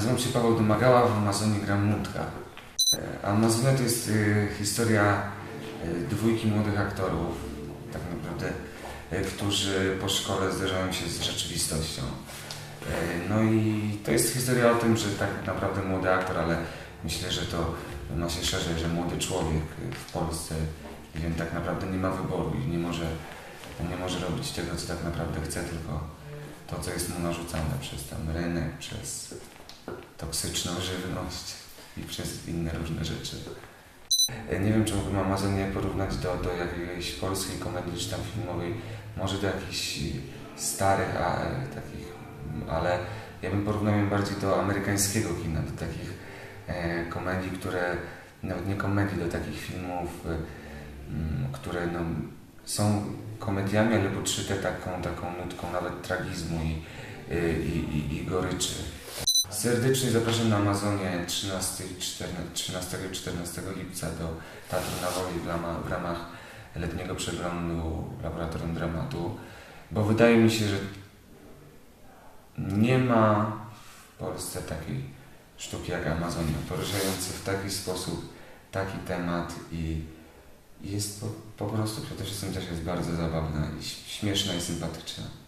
Nazywam się Paweł Domagała, w Amazonii gram Mutka. E, Amazonia to jest e, historia e, dwójki młodych aktorów, tak naprawdę, którzy po szkole zderzają się z rzeczywistością. No i to jest historia o tym, że tak naprawdę młody aktor, ale myślę, że to ma się szerzej, że młody człowiek w Polsce wiem, tak naprawdę nie ma wyboru i nie może, nie może robić tego, co tak naprawdę chce, tylko to, co jest mu narzucane przez tam rynek, przez toksyczną żywność i przez inne różne rzeczy. E, Nie wiem, czy mógłbym Amazonię porównać do, do jakiejś polskiej komedii czy tam filmowej, może do jakichś starych, a, e, takich, ale ja bym porównał ją bardziej do amerykańskiego kina, do takich e, komedii, które, nawet nie komedii, do takich filmów, e, które no, są komediami, ale podszyte taką, taką nutką nawet tragizmu i, y, i, i, i goryczy. Serdecznie zapraszam na Amazonię 13 i 14 13 i 14 lipca do Teatru na Woli w ramach, letniego przeglądu Laboratorium Dramatu, bo wydaje mi się, że nie ma w Polsce takiej sztuki jak Amazonia, poruszający w taki sposób taki temat i jest po, po prostu przede wszystkim też jest bardzo zabawna i śmieszna i sympatyczna.